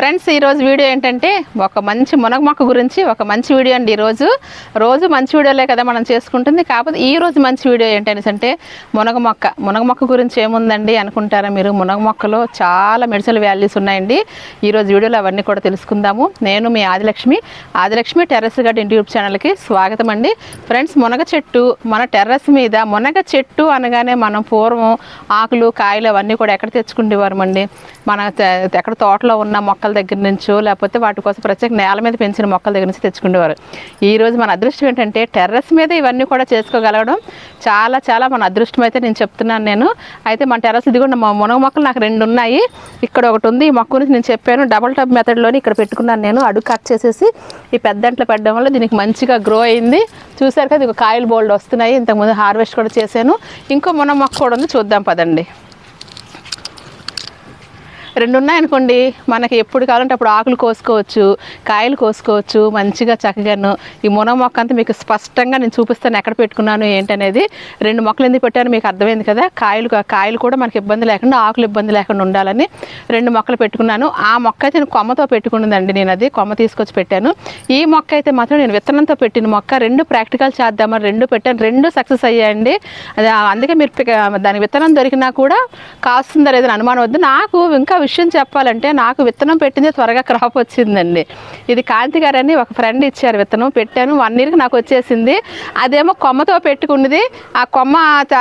Friends ఈరోజు video ఏంటంటే ఒక మంచి మునగ మొక్క గురించి ఒక మంచి వీడియో అండి ఈరోజు రోజు. మంచి వీడియోలే కదా మనం చేసుకుంటుంది. కాకపోతే ఈ రోజు మంచి వీడియో ఏంటంటే అంటే మునగ మొక్క మునగ మొక్క గురించి ఏముందండి అనుకుంటారా మీరు? మునగ మొక్కలో చాలా మెడిసినల్ వాల్యూస్ ఉన్నాయండి. ఈరోజు వీడియోలో అవన్నీ కూడా తెలుసుకుందాము. నేను మీ Adilakshmi. Adilakshmi terrace garden YouTube ఛానల్కి స్వాగతం అండి. ఫ్రెండ్స్ మునగ చెట్టు మన టెర్రస్ మీద మునగ చెట్టు అనగానే మనం పూర్వం ఆకులు కాయలు అవన్నీ కూడా ఎక్కడ తెచ్చుకునేవారమండి మన ఎక్కడ తోటలో ఉన్న మొక్కల దగ్గర నుంచో లేకపోతే వాటి కోసం ప్రత్యేక నేల మీద పెంచిన మొక్కల దగ్గర నుంచి తెచ్చుకునేవారు. ఈరోజు మన అదృష్టం ఏంటంటే టెర్రస్ మీద ఇవన్నీ కూడా చేసుకోగలగడం చాలా చాలా మన అదృష్టం అయితే నేను చెప్తున్నాను నేను. అయితే మన టెర్రస్ ఇది కూడా మా మునగ మొక్కలు నాకు రెండు ఉన్నాయి. ఇక్కడ ఒకటి ఉంది. ఈ మొక్క గురించి నేను చెప్పాను. డబల్ టబ్ మెథడ్లోని ఇక్కడ పెట్టుకున్నాను నేను. అడుగు కట్ చేసేసి ఈ పెద్దంట్లో పెట్టడం వల్ల దీనికి మంచిగా గ్రో అయింది. చూసారు కదా ఇక కాయలు బోల్డ్ వస్తున్నాయి. ఇంతకుముందు హార్వెస్ట్ కూడా చేశాను. ఇంకో మునగ మొక్క కూడా ఉంది. చూద్దాం పదండి. రెండు ఉన్నాయనుకోండి మనకి ఎప్పుడు కావాలంటే అప్పుడు ఆకులు కోసుకోవచ్చు కాయలు కోసుకోవచ్చు మంచిగా చక్కగాను. ఈ మునగ మొక్క అంతా మీకు స్పష్టంగా నేను చూపిస్తాను ఎక్కడ పెట్టుకున్నాను ఏంటనేది. రెండు మొక్కలు ఎందుకు పెట్టాను మీకు అర్థమైంది కదా. కాయలు కాయలు కూడా మనకి ఇబ్బంది లేకుండా ఆకులు ఇబ్బంది లేకుండా ఉండాలని రెండు మొక్కలు పెట్టుకున్నాను. ఆ మొక్క అయితే నేను కొమ్మతో పెట్టుకున్నదండి నేను అది కొమ్మ తీసుకొచ్చి పెట్టాను. ఈ మొక్క అయితే మాత్రం నేను విత్తనంతో పెట్టిన మొక్క. రెండు ప్రాక్టికల్ చేద్దామని రెండు పెట్టాను. రెండు సక్సెస్ అయ్యాయండి. అది అందుకే మీరు దాని విత్తనం దొరికినా కూడా కాస్తుందా లేదని అనుమానం వద్దు. నాకు ఇంకా విషయం చెప్పాలంటే నాకు విత్తనం పెట్టింది త్వరగా క్రాప్ వచ్చిందండి. ఇది కాంతి గారని ఒక ఫ్రెండ్ ఇచ్చారు విత్తనం పెట్టాను. వన్ ఇయర్కి నాకు వచ్చేసింది. అదేమో కొమ్మతో పెట్టుకున్నది. ఆ కొమ్మ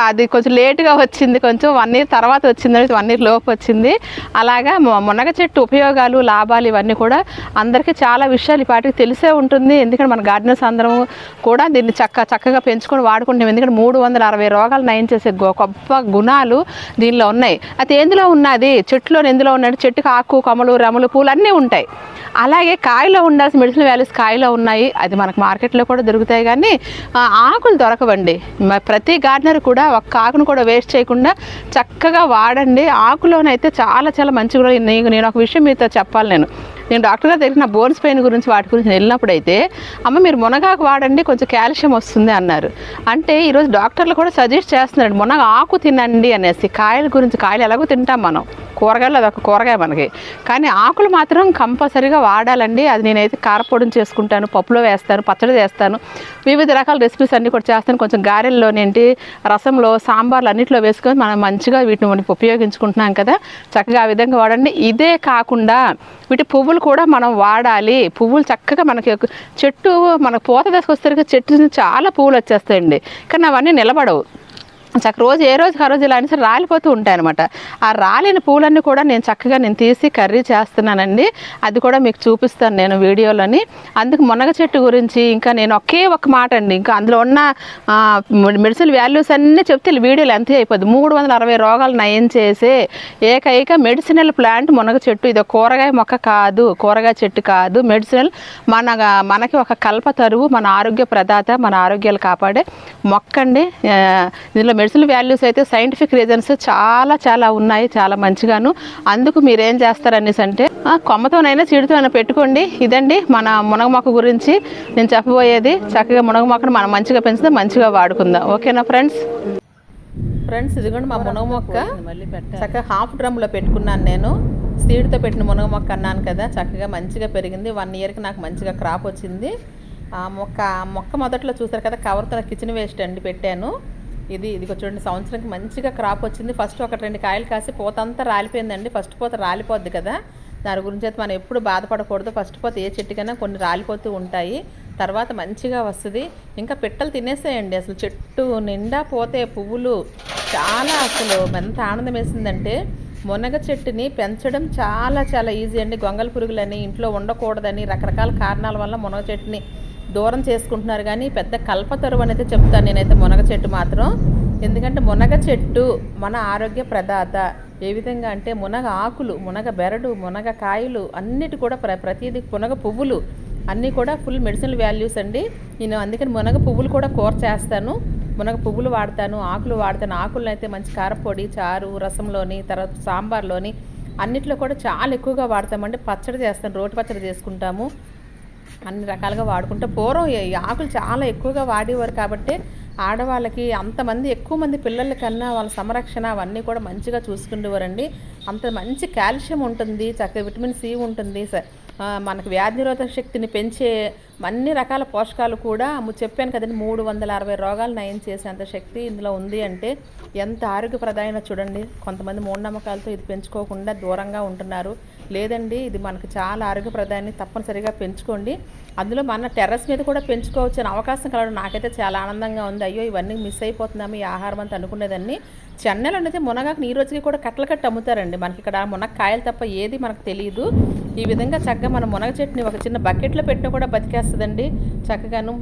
అది కొంచెం లేటుగా వచ్చింది కొంచెం. వన్ ఇయర్ తర్వాత వచ్చింది వన్ ఇయర్ లోపు వచ్చింది. అలాగా మునగ చెట్టు ఉపయోగాలు లాభాలు ఇవన్నీ కూడా అందరికీ చాలా విషయాలు ఈ తెలిసే ఉంటుంది. ఎందుకంటే మన గార్డెనర్స్ అందరం కూడా దీన్ని చక్క చక్కగా పెంచుకొని వాడుకుంటాం ఎందుకంటే మూడు వందల అరవై రోగాలు నయం చేసే గొ- గొప్ప గుణాలు దీనిలో ఉన్నాయి. అది ఎందులో ఉన్నది? చెట్టులో ఎందులో ఉన్నది చెట్టుకు ఆకు కొమ్మలు రమలు పూలు అన్నీ ఉంటాయి. అలాగే కాయలో ఉండాల్సిన మెడిసిన్ వాల్యూస్ కాయలో ఉన్నాయి. అది మనకు మార్కెట్లో కూడా దొరుకుతాయి కానీ ఆకులు దొరకవండి. ప్రతి గార్డెనర్ కూడా ఒక్క ఆకును కూడా వేస్ట్ చేయకుండా చక్కగా వాడండి. ఆకులోనైతే చాలా చాలా మంచిగా నేను నేను ఒక విషయం మీతో చెప్పాలి నేను. నేను డాక్టర్ గారి దగ్గర నా బోన్స్ పెయిన్ గురించి వాటి గురించి వెళ్ళినప్పుడు అయితే అమ్మ మీరు మునగాకు వాడండి కొంచెం కాల్షియం వస్తుంది అన్నారు. అంటే ఈరోజు డాక్టర్లు కూడా సజెస్ట్ చేస్తున్నారు మునగ ఆకు తినండి అనేసి. కాయల గురించి కాయలు ఎలాగో తింటాం మనం. కూరగాయలు అదొక కూరగాయ మనకి. కానీ ఆకులు మాత్రం కంపల్సరీగా వాడాలండి. అది నేనైతే కారపొడిని చేసుకుంటాను పప్పులో వేస్తాను పచ్చడి చేస్తాను. వివిధ రకాల రెసిపీస్ అన్నీ కూడా చేస్తాను. కొంచెం గారెల్లోనేంటి రసంలో సాంబార్లు అన్నింటిలో వేసుకొని మనం మంచిగా వీటిని ఉపయోగించుకుంటున్నాం కదా. చక్కగా ఆ విధంగా వాడండి. ఇదే కాకుండా వీటి పువ్వులు కూడా మనం వాడాలి. పువ్వులు చక్కగా మనకి చెట్టు మన పూత దశకు వచ్చేసరికి చెట్టు నుంచి చాలా పువ్వులు వచ్చేస్తాయండి. కానీ అవన్నీ నిలబడవు. చక్క రోజు ఏ రోజు ఆ రోజు ఇలా అయినా సరే రాలిపోతూ ఉంటాయి అనమాట ఆ రాలిన పూలన్నీ కూడా నేను చక్కగా నేను తీసి కర్రీ చేస్తున్నానండి. అది కూడా మీకు చూపిస్తాను నేను వీడియోలోని. అందుకు మునగ చెట్టు గురించి ఇంకా నేను ఒకే ఒక మాట అండి. ఇంకా అందులో ఉన్న మెడిసిన్ వాల్యూస్ అన్నీ చెప్తే ఈ వీడియోలు ఎంత అయిపోద్ది. మూడు వందల అరవై రోగాలు నయం చేసే ఏకైక మెడిసినల్ ప్లాంట్ మునగ చెట్టు. ఇది ఒక కూరగాయ మొక్క కాదు కూరగాయ చెట్టు కాదు. మెడిసినల్ మన మనకి ఒక కల్పతరువు మన ఆరోగ్య ప్రదాత మన ఆరోగ్యాలు కాపాడే మొక్క అండి. దీనిలో ఇందులో మెడిసిన్ వాల్యూస్ అయితే సైంటిఫిక్ రీజన్స్ చాలా చాలా ఉన్నాయి చాలా మంచిగాను. అందుకు మీరు ఏం చేస్తారనేసి అంటే ఆ, కొమ్మతోనైనా చీడుతోనైనా పెట్టుకోండి. ఇదండి మన మునగ మొక్క గురించి. నేను చెప్పబోయేది చక్కగా మునగ మొక్కను మనం మంచిగా పెంచితే మంచిగా వాడుకుందాం. ఓకేనా ఫ్రెండ్స్? ఫ్రెండ్స్ ఇదిగోండి మా మునగ మొక్క చక్కగా హాఫ్ డ్రమ్లో పెట్టుకున్నాను నేను. సీడ్తో పెట్టిన మునగ మొక్క అన్నాను కదా చక్కగా మంచిగా పెరిగింది. వన్ ఇయర్కి నాకు మంచిగా క్రాప్ వచ్చింది. ఆ మొక్క మొక్క మొదట్లో చూసారు కదా కవర్తో కిచెన్ వేస్ట్ అండి పెట్టాను. ఇది ఇది చూడండి సంవత్సరానికి మంచిగా క్రాప్ వచ్చింది. ఫస్ట్ ఒక రెండు కాయలు కాసి పోతంతా రాలిపోయిందండి. ఫస్ట్ పోత రాలిపోద్ది కదా. దాని గురించి అయితే మనం ఎప్పుడు బాధపడకూడదు. ఫస్ట్ పోత ఏ చెట్టుకైనా కొన్ని రాలిపోతూ ఉంటాయి. తర్వాత మంచిగా వస్తుంది. ఇంకా పిట్టలు తినేసేయండి. అసలు చెట్టు నిండా పోతే పువ్వులు చాలా అసలు ఎంత ఆనందం వేసిందంటే మునగ చెట్టుని పెంచడం చాలా చాలా ఈజీ అండి. గొంగల పురుగులని ఇంట్లో ఉండకూడదని రకరకాల కారణాల వల్ల మునగ చెట్టుని దూరం చేసుకుంటున్నారు కానీ పెద్ద కల్పతరువు అనేది చెప్తాను నేనైతే మునగ చెట్టు మాత్రం. ఎందుకంటే మునగ చెట్టు మన ఆరోగ్య ప్రదాత. ఏ విధంగా అంటే మునగ ఆకులు మునగ బెరడు మునగ కాయలు అన్నిటి కూడా ప్ర ప్రతిదీ మునగ పువ్వులు. అన్నీ కూడా ఫుల్ మెడిసినల్ వాల్యూస్ అండి. నేను అందుకని మునగ పువ్వులు కూడా కూర చేస్తాను. మునగ పువ్వులు వాడతాను ఆకులు వాడతాను. ఆకులను అయితే మంచి కారపొడి చారు రసంలోని తర్వాత సాంబార్లోని అన్నిట్లో కూడా చాలా ఎక్కువగా వాడతామండి. పచ్చడి చేస్తాను రోటి పచ్చడి చేసుకుంటాము. అన్ని రకాలుగా వాడుకుంటే. పూర్వం ఈ ఆకులు చాలా ఎక్కువగా వాడేవారు కాబట్టి ఆడవాళ్ళకి అంతమంది ఎక్కువ మంది పిల్లల కన్నా వాళ్ళ సంరక్షణ అవన్నీ కూడా మంచిగా చూసుకుండేవారండి. అంత మంచి కాల్షియం ఉంటుంది చక్కగా విటమిన్ సి ఉంటుంది స- మనకు వ్యాధి నిరోధక శక్తిని పెంచే అన్ని రకాల పోషకాలు కూడా చెప్పాను కదండి మూడు వందల అరవై రోగాలు నయం చేసేంత శక్తి ఇందులో ఉంది అంటే ఎంత ఆరోగ్యప్రదమైన చూడండి. కొంతమంది మూఢనమ్మకాలతో ఇది పెంచుకోకుండా దూరంగా ఉంటున్నారు. లేదండి ఇది మనకు చాలా ఆరోగ్యప్రదాన్ని తప్పనిసరిగా పెంచుకోండి. అందులో మన టెర్రస్ మీద కూడా పెంచుకోవచ్చు అవకాశం కలవడం నాకైతే చాలా ఆనందంగా ఉంది. అయ్యో ఇవన్నీ మిస్ అయిపోతున్నాము ఈ ఆహారం అంతా అనుకునేదాన్ని. చెన్నెలు అనేది మునగాకు ఈ రోజుకి కూడా కట్టలు కట్టి అమ్ముతారండి. మనకి ఇక్కడ మునక్కాయలు తప్ప ఏది మనకు తెలియదు ఈ విధంగా చక్కగా మనం మునగ చెట్టుని ఒక చిన్న బకెట్లో పెట్టినా కూడా బతికేస్తుందండి. చక్కగాను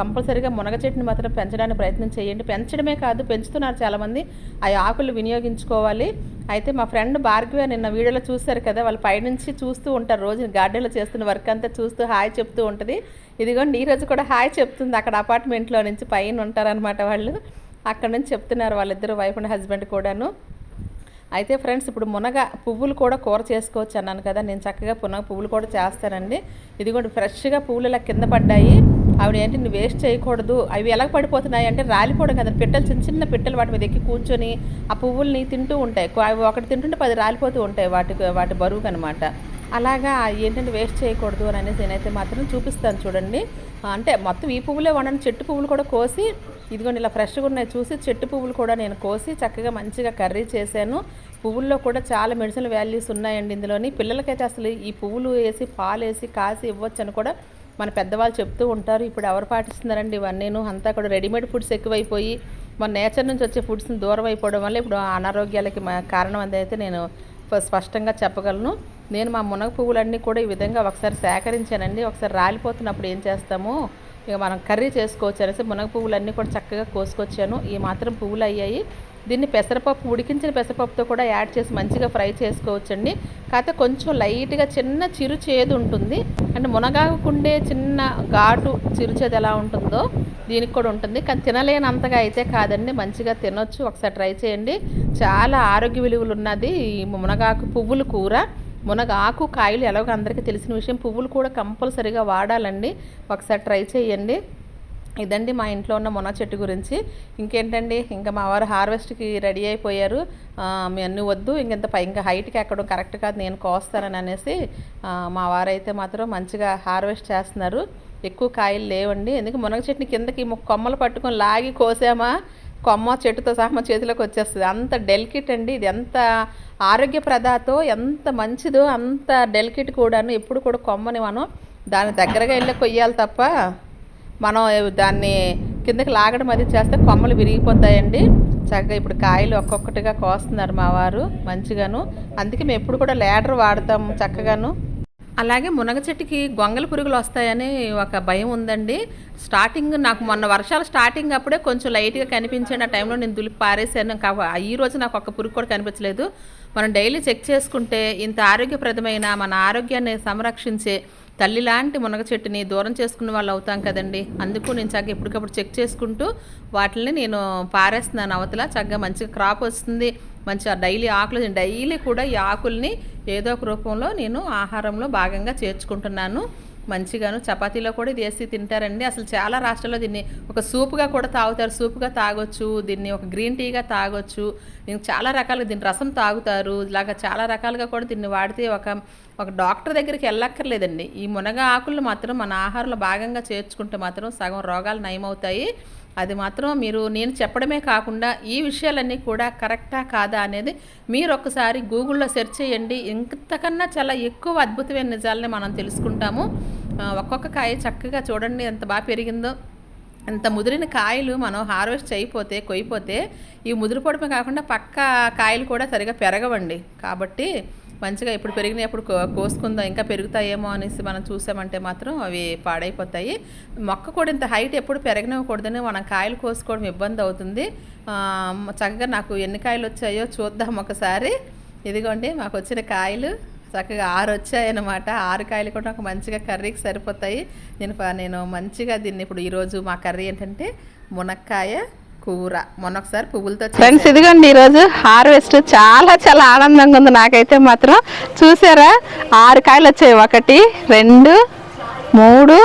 కంపల్సరీగా మునగ చెట్టుని మాత్రం పెంచడానికి ప్రయత్నం చేయండి. పెంచడమే కాదు పెంచుతున్నారు చాలామంది. ఆ ఆకులు వినియోగించుకోవాలి. అయితే మా ఫ్రెండ్ భార్గవి నిన్న వీడియోలో చూశారు కదా వాళ్ళు పైనుంచి చూస్తూ ఉంటారు. రోజు గార్డెన్లో చేస్తున్న వర్క్ అంతా చూస్తూ హాయ్ చెప్తూ ఉంటుంది. ఇదిగోండి ఈరోజు కూడా హాయ్ చెప్తుంది. అక్కడ అపార్ట్మెంట్లో నుంచి పైన ఉంటారనమాట వాళ్ళు. అక్కడ నుంచి చెప్తున్నారు వాళ్ళిద్దరు వైఫ్ అండ్ హస్బెండ్ కూడాను. అయితే ఫ్రెండ్స్ ఇప్పుడు మునగ పువ్వులు కూడా కూర చేసుకోవచ్చు అన్నాను కదా. నేను చక్కగా పునగ పువ్వులు కూడా చేస్తానండి. ఇది కూడా ఫ్రెష్గా పువ్వులు ఇలా కింద పడ్డాయి. ఆవిడ ఏంటి నువ్వు వేస్ట్ చేయకూడదు. అవి ఎలా పడిపోతున్నాయి? అంటే రాలిపోవడం కదా. పిట్టలు చిన్న చిన్న పిట్టలు వాటి మీద ఎక్కి కూర్చొని ఆ పువ్వుల్ని తింటూ ఉంటాయి. అవి ఒకటి తింటుంటే పది రాలిపోతూ ఉంటాయి వాటికి వాటి బరువుకు అనమాట అలాగా ఏంటంటే వేస్ట్ చేయకూడదు అని అనేసి నేనైతే మాత్రం చూపిస్తాను చూడండి. అంటే మొత్తం ఈ పువ్వులే వండని చెట్టు పువ్వులు కూడా కోసి ఇదిగోండి ఇలా ఫ్రెష్గా ఉన్నాయి చూసి చెట్టు పువ్వులు కూడా నేను కోసి చక్కగా మంచిగా కర్రీ చేశాను. పువ్వుల్లో కూడా చాలా మెడిసిన్ వాల్యూస్ ఉన్నాయండి ఇందులోని. పిల్లలకైతే అసలు ఈ పువ్వులు వేసి పాలు వేసి కాసి ఇవ్వచ్చు అని కూడా మన పెద్దవాళ్ళు చెప్తూ ఉంటారు ఇప్పుడు ఎవరు పాటిస్తున్నారండి ఇవన్నీను? అంతా కూడా రెడీమేడ్ ఫుడ్స్ ఎక్కువైపోయి మన నేచర్ నుంచి వచ్చే ఫుడ్స్ని దూరం అయిపోవడం వల్ల ఇప్పుడు అనారోగ్యాలకి కారణం అదైతే నేను స్పష్టంగా చెప్పగలను. నేను మా మునగ పువ్వులన్నీ కూడా ఈ విధంగా ఒకసారి సేకరించానండి. ఒకసారి రాలిపోతున్నప్పుడు ఏం చేస్తాము ఇక మనం కర్రీ చేసుకోవచ్చు అనేసి మునగ పువ్వులన్నీ కూడా చక్కగా కోసుకొచ్చాను. ఈ మాత్రం పువ్వులు అయ్యాయి. దీన్ని పెసరపప్పు ఉడికించిన పెసరపప్పుతో కూడా యాడ్ చేసి మంచిగా ఫ్రై చేసుకోవచ్చండి. కాకపోతే కొంచెం లైట్గా చిన్న చిరు చేదు ఉంటుంది. అంటే మునగాకుండే చిన్న ఘాటు చిరు చేదు ఎలా ఉంటుందో దీనికి కూడా ఉంటుంది. కానీ తినలేనంతగా అయితే కాదండి. మంచిగా తినొచ్చు. ఒకసారి ట్రై చేయండి. చాలా ఆరోగ్య విలువలు ఉన్నది ఈ మునగాకు పువ్వుల కూర. మునగ ఆకు కాయలు ఎలాగో అందరికీ తెలిసిన విషయం. పువ్వులు కూడా కంపల్సరీగా వాడాలండి. ఒకసారి ట్రై చేయండి. ఇదండి మా ఇంట్లో ఉన్న మునగ చెట్టు గురించి. ఇంకేంటండి? ఇంకా మా వారు హార్వెస్ట్కి రెడీ అయిపోయారు. మీ అన్నీ వద్దు. ఇంకెంత పై ఇంకా హైట్కి ఎక్కడం కరెక్ట్ కాదు. నేను కోస్తానని అనేసి మా వారైతే మాత్రం మంచిగా హార్వెస్ట్ చేస్తున్నారు. ఎక్కువ కాయలు లేవండి. ఎందుకు? మునగ చెట్టుని కిందకి కొమ్మలు పట్టుకొని లాగి కోసామా? కొమ్మ చెట్టుతో సహా మా చేతిలోకి వచ్చేస్తుంది. అంత డెలికేట్ అండి. ఇది ఎంత ఆరోగ్యప్రదాతో ఎంత మంచిదో అంత డెలికేట్ కూడాను ఎప్పుడు కూడా కొమ్మని మనం దాని దగ్గరగా వెళ్ళి కొయ్యాలి తప్ప మనం దాన్ని కిందకి లాగడం అది చేస్తే కొమ్మలు విరిగిపోతాయండి. చక్కగా ఇప్పుడు కాయలు ఒక్కొక్కటిగా కోస్తున్నారు మా వారు మంచిగాను. అందుకే మేము ఎప్పుడు కూడా లేడర్ వాడతాము చక్కగాను. అలాగే మునగ చెట్టుకి గొంగల పురుగులు వస్తాయని ఒక భయం ఉందండి. స్టార్టింగ్ నాకు మొన్న వర్షాలు స్టార్టింగ్ అప్పుడే కొంచెం లైట్గా కనిపించండి ఆ టైంలో నేను దులిపి పారేసాను కా ఈ రోజు నాకు ఒక్క పురుగు కూడా కనిపించలేదు. మనం డైలీ చెక్ చేసుకుంటే ఇంత ఆరోగ్యప్రదమైన మన ఆరోగ్యాన్ని సంరక్షించే తల్లి లాంటి మునగ చెట్టుని దూరం చేసుకున్న వాళ్ళు అవుతాం కదండి. అందుకు నేను చక్కగా ఎప్పటికప్పుడు చెక్ చేసుకుంటూ వాటిని నేను పారేస్తున్నాను. అవతల చక్కగా మంచిగా క్రాప్ వస్తుంది. మంచిగా డైలీ ఆకులు డైలీ కూడా ఈ ఆకుల్ని ఏదో ఒక రూపంలో నేను ఆహారంలో భాగంగా చేర్చుకుంటున్నాను. మంచిగాను. చపాతీలో కూడా ఇది వేసి తింటారండి. అసలు చాలా రాష్ట్రాల్లో దీన్ని ఒక సూప్గా కూడా తాగుతారు. సూప్గా తాగొచ్చు దీన్ని ఒక గ్రీన్ టీగా తాగొచ్చు. దీనికి చాలా రకాలుగా దీని రసం తాగుతారు. ఇలాగ చాలా రకాలుగా కూడా దీన్ని వాడితే ఒక ఒక డాక్టర్ దగ్గరికి వెళ్ళక్కర్లేదండి. ఈ మునగ ఆకులను మాత్రం మన ఆహారంలో భాగంగా చేర్చుకుంటే మాత్రం సగం రోగాలు నయమవుతాయి. అది మాత్రం మీరు నేను చెప్పడమే కాకుండా ఈ విషయాలన్నీ కూడా కరెక్టా కాదా అనేది మీరు ఒక్కసారి గూగుల్లో సెర్చ్ చేయండి. ఇంతకన్నా చాలా ఎక్కువ అద్భుతమైన నిజాలని మనం తెలుసుకుంటాము. ఒక్కొక్క కాయ చక్కగా చూడండి ఎంత బాగా పెరిగిందో. అంత ముదిరిన కాయలు మనం హార్వెస్ట్ అయిపోతే కొయ్యిపోతే ఈ ముదిరిపోవడమే కాకుండా పక్క కాయలు కూడా సరిగా పెరగవండి. కాబట్టి మంచిగా ఇప్పుడు పెరిగినప్పుడు కో కోసుకుందాం ఇంకా పెరుగుతాయేమో అనేసి మనం చూసామంటే మాత్రం అవి పాడైపోతాయి. మొక్క కూడా ఇంత హైట్ ఎప్పుడు పెరగనివ్వకూడదని మనం కాయలు కోసుకోవడం ఇబ్బంది అవుతుంది. చక్కగా నాకు ఎన్ని కాయలు వచ్చాయో చూద్దాం ఒకసారి. ఇదిగోండి మాకు వచ్చిన కాయలు. చక్కగా ఆరు వచ్చాయన్నమాట. ఆరు కాయలు కూడా నాకు మంచిగా కర్రీకి సరిపోతాయి. నేను ప- నేను మంచిగా దీన్ని ఇప్పుడు ఈరోజు మా కర్రీ ఏంటంటే మునక్కాయ కూర. మొన్న ఒకసారి పువ్వులతో ఫ్రెండ్స్ ఇదిగోండి ఈరోజు హార్వెస్ట్. చాలా చాలా ఆనందంగా ఉంది నాకైతే మాత్రం. చూసారా? ఆరు కాయలు వచ్చాయి. ఒకటి రెండు మూడు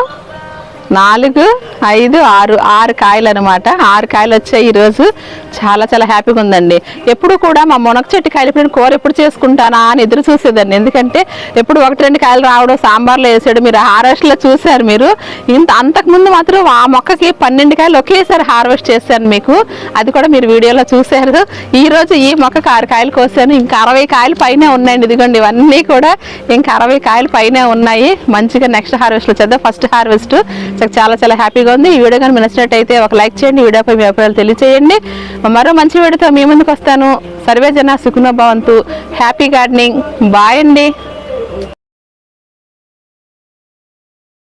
నాలుగు ఐదు ఆరు ఆరు కాయలు అనమాట ఆరు కాయలు వచ్చాయి ఈరోజు. చాలా చాలా హ్యాపీగా ఉందండి. ఎప్పుడు కూడా మా మునగ చెట్టు కాయలు ఎప్పుడు కూర ఎప్పుడు చేసుకుంటానా అని ఎదురు చూసేదాన్ని. ఎందుకంటే ఎప్పుడు ఒకటి రెండు కాయలు రావడం సాంబార్లో వేసాడు మీరు హార్వెస్ట్లో చూశారు మీరు. ఇంత అంతకుముందు మాత్రం ఆ మొక్కకి పన్నెండు కాయలు ఒకేసారి హార్వెస్ట్ చేశాను మీకు. అది కూడా మీరు వీడియోలో చూశారు. ఈరోజు ఈ మొక్కకు ఆరు కాయలు కోసాను. ఇంకా అరవై కాయలు పైనే ఉన్నాయండి. ఇదిగోండి ఇవన్నీ కూడా ఇంకా అరవై కాయలు పైనే ఉన్నాయి. మంచిగా నెక్స్ట్ హార్వెస్ట్లో చేద్దాం. First harvest. చాలా చాలా హ్యాపీగా ఉంది. ఈ వీడియో కానీ నచ్చినట్టయితే ఒక లైక్ చేయండి. ఈ వీడియోపై మీ అభిప్రాయాలు తెలియచేయండి. మరో మంచి వీడియోతో మీ ముందుకు వస్తాను. సర్వే జన సుఖనోభవంతు హ్యాపీ గార్డెనింగ్. బాయ్ అండి.